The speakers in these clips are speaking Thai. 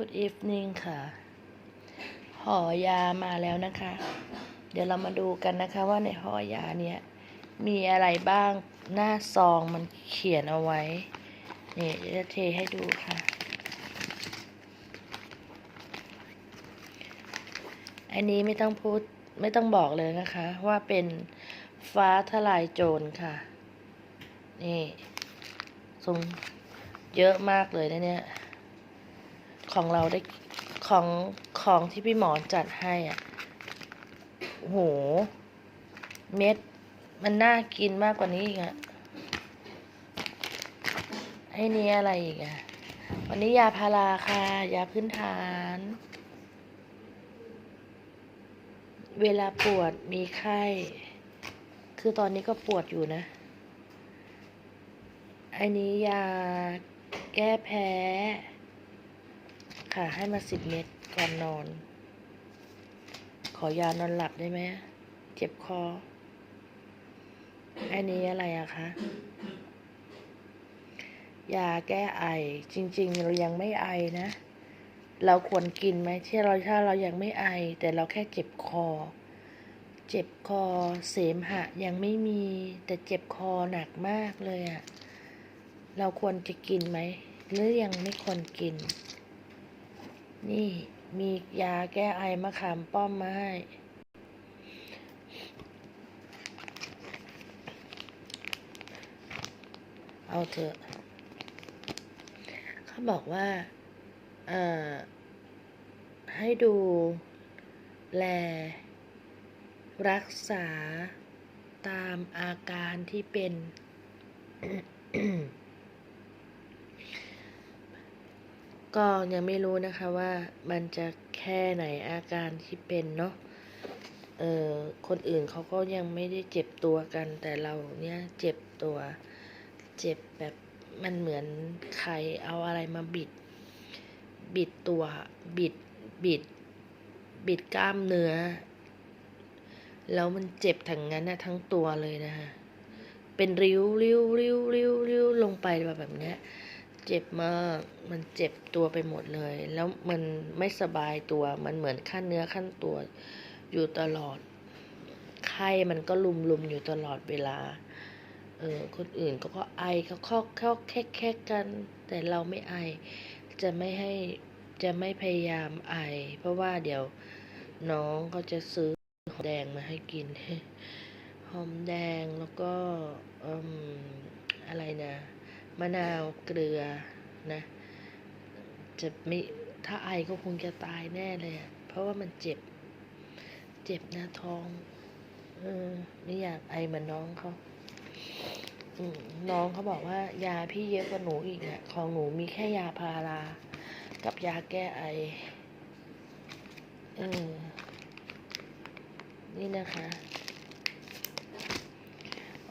Good evening ค่ะ ห่อยามาแล้วนะคะ เดี๋ยวเรามาดูกันนะคะว่าในห่อยาเนี่ย มีอะไรบ้างหน้าซองมันเขียนเอาไว้ นี่ยจะเทให้ดูค่ะ อันนี้ไม่ต้องพูดไม่ต้องบอกเลยนะคะ ว่าเป็นฟ้าทลายโจรค่ะ นี่ทรงเยอะมากเลยนะเนี่ย ของเราได้ของของที่พี่หมอจัดให้อะโห เม็ด มันน่ากินมากกว่านี้อีกอะไอ้นี่อะไรอีกอะวันนี้ยาพาราค่ะ ยาพื้นฐาน เวลาปวดมีไข้ คือตอนนี้ก็ปวดอยู่นะ อันนี้ยาแก้แพ้ ค่ะ ให้มาสิบเม็ดก่อนนอน ขอยานอนหลับได้ไหม เจ็บคอ อันนี้อะไรอะคะ ยาแก้ไอ จริง ๆ เรายังไม่ไอนะ เราควรกินไหมที่เราถ้าเรายังไม่ไอ แต่เราแค่เจ็บคอ เจ็บคอ เสมหะ ยังไม่มี แต่เจ็บคอหนักมากเลยอะเราควรจะกินไหม หรือยังไม่ควรกิน นี่มียาแก้ไอมะขามป้อมมาให้ เอาเถอะ เขาบอกว่าเอ่อให้ดูแล รักษาตามอาการที่เป็น ก็ยังไม่รู้นะคะว่ามันจะแค่ไหนอาการที่เป็นเนาะ เออคนอื่นเขาก็ยังไม่ได้เจ็บตัวกัน แต่เราเนี่ยเจ็บตัว เจ็บแบบมันเหมือนใครเอาอะไรมาบิด บิดตัว บิด บิด บิดกล้ามเนื้อ แล้วมันเจ็บทั้งนั้นนะทั้งตัวเลยนะคะเป็นริ้วริ้วริ้วริ้วริ้วลงไปแบบเนี้ย เจ็บมาก มันเจ็บตัวไปหมดเลย แล้วมันไม่สบายตัว มันเหมือนขั้นเนื้อขั้นตัวอยู่ตลอด ไข้มันก็ลุมลุมอยู่ตลอดเวลา เออ คนอื่นก็ก็ไอเขาเคาะเคาแคกแคกกัน แต่เราไม่ไอ จะไม่ให้ จะไม่พยายามไอ เพราะว่าเดี๋ยวน้องก็จะซื้อหอมแดงมาให้กิน หอมแดงแล้วก็อืมอะไรนะ มะนาวเกลือนะ จะไม่ถ้าไอก็คงจะตายแน่เลย เพราะว่ามันเจ็บ เจ็บหน้าท้องเออไม่อยากไอเหมือนน้องเขาอืมน้องเขาบอกว่ายาพี่เยอะกว่าหนูอีกอะของหนูมีแค่ยาพารากับยาแก้ไอเออนี่นะคะ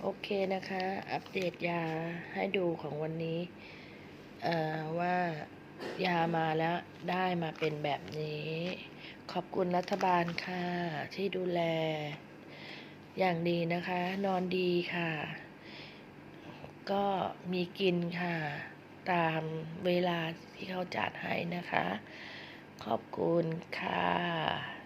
โอเคนะคะ อัปเดตยาให้ดูของวันนี้เอ่อว่ายามาแล้วได้มาเป็นแบบนี้ ขอบคุณรัฐบาลค่ะ ที่ดูแล อย่างดีนะคะ นอนดีค่ะ ก็มีกินค่ะ ตามเวลาที่เขาจัดให้นะคะ ขอบคุณค่ะ